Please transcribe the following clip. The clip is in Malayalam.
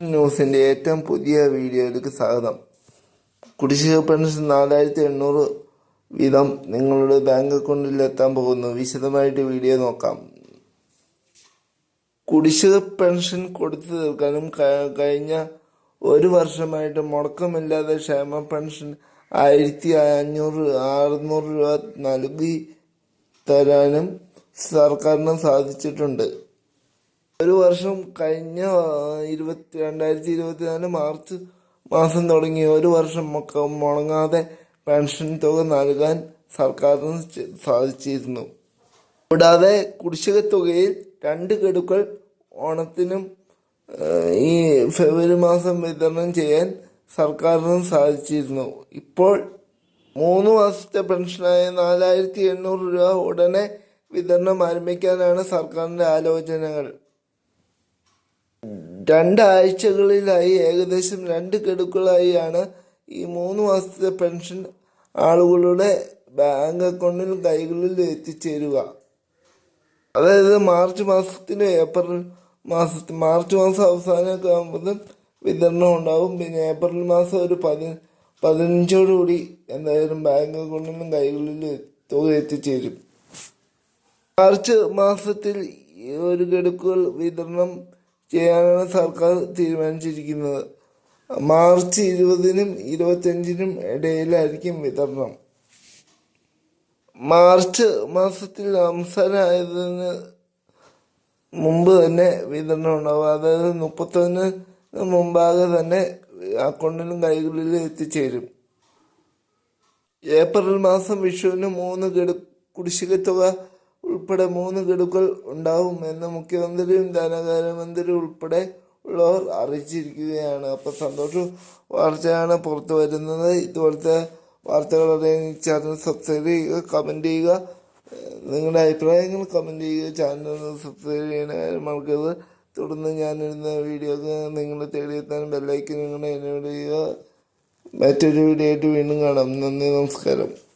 ന്യൂസിന്റെ ഏറ്റവും പുതിയ വീഡിയോയിലേക്ക് സ്വാഗതം. കുടിശ്ശിക പെൻഷൻ നാലായിരത്തി എണ്ണൂറ് വീതം നിങ്ങളുടെ ബാങ്ക് അക്കൗണ്ടിൽ എത്താൻ പോകുന്നു. വിശദമായിട്ട് വീഡിയോ നോക്കാം. കുടിശ്ശിക പെൻഷൻ കൊടുത്തു തീർക്കാനും കഴിഞ്ഞ ഒരു വർഷമായിട്ട് മുടക്കമില്ലാതെ ക്ഷേമ പെൻഷൻ ആയിരത്തി അഞ്ഞൂറ് അറുന്നൂറ് രൂപ നൽകി തരാനും സർക്കാരിന് സാധിച്ചിട്ടുണ്ട്. ഒരു വർഷം കഴിഞ്ഞ ഇരുപത്തി രണ്ടായിരത്തി ഇരുപത്തിനാല് മാർച്ച് മാസം തുടങ്ങി. ഒരു വർഷം മുടങ്ങാതെ പെൻഷൻ തുക നൽകാൻ സർക്കാരിന് സാധിച്ചിരുന്നു. കൂടാതെ കുടിശ്ശിക തുകയിൽ രണ്ട് ഗഡുക്കൾ ഓണത്തിനും ഈ ഫെബ്രുവരി മാസം വിതരണം ചെയ്യാൻ സർക്കാരിന് സാധിച്ചിരുന്നു. ഇപ്പോൾ മൂന്ന് മാസത്തെ പെൻഷനായ നാലായിരത്തി എണ്ണൂറ് രൂപ ഉടനെ വിതരണം ആരംഭിക്കാനാണ് സർക്കാരിന്റെ ആലോചനകൾ. രണ്ടാഴ്ചകളിലായി ഏകദേശം രണ്ട് ഗഡുക്കളായാണ് ഈ മൂന്ന് മാസത്തെ പെൻഷൻ ആളുകളുടെ ബാങ്ക് അക്കൗണ്ടിൽ കൈകളിൽ എത്തിച്ചേരുക. അതായത് മാർച്ച് മാസത്തിന് ഏപ്രിൽ മാസത്തിൽ മാർച്ച് മാസം അവസാനമൊക്കെ ആകുമ്പോഴും വിതരണം ഉണ്ടാകും പിന്നെ ഏപ്രിൽ മാസം ഒരു പതി പതിനഞ്ചോടുകൂടി എന്തായാലും ബാങ്ക് അക്കൗണ്ടിലും കൈകളിൽ തുക എത്തിച്ചേരും. മാർച്ച് മാസത്തിൽ ഒരു ഗഡുക്കൾ വിതരണം ചെയ്യാനാണ് സർക്കാർ തീരുമാനിച്ചിരിക്കുന്നത്. മാർച്ച് ഇരുപതിനും ഇരുപത്തഞ്ചിനും ഇടയിലായിരിക്കും വിതരണം. മാർച്ച് മാസത്തിൽ അവസാനമായതിന് മുമ്പ് തന്നെ വിതരണം ഉണ്ടാവും. അതായത് മുപ്പത്തൊന്ന് മുമ്പാകെ തന്നെ അക്കൗണ്ടിലും കൈകളിലും എത്തിച്ചേരും. ഏപ്രിൽ മാസം വിഷുവിന് മൂന്ന് ഗഡു കുടിശ്ശിക തുക ഉൾപ്പെടെ മൂന്ന് ഗഡുക്കൾ ഉണ്ടാവും എന്ന് മുഖ്യമന്ത്രിയും ധനകാര്യമന്ത്രിയും ഉൾപ്പെടെ ഉള്ളവർ അറിയിച്ചിരിക്കുകയാണ്. അപ്പോൾ സന്തോഷ വാർത്തയാണ് പുറത്തു വരുന്നത്. ഇതുപോലത്തെ വാർത്തകൾ അറിയാൻ ചാനൽ സബ്സ്ക്രൈബ് ചെയ്യുക കമന്റ് ചെയ്യുക. നിങ്ങളുടെ അഭിപ്രായങ്ങൾ കമന്റ് ചെയ്യുക. ചാനൽ സബ്സ്ക്രൈബ് ചെയ്യുന്ന കാര്യം മറക്കരുത്. തുടർന്ന് ഞാനിടുന്ന വീഡിയോക്ക് നിങ്ങളെ തേടിയെത്താൻ ബെല്ലൈക്കൻ നിങ്ങളുടെ എന്നോട് ചെയ്യുക. മറ്റൊരു വീഡിയോ ആയിട്ട് വീണ്ടും കാണാം. നന്ദി നമസ്കാരം.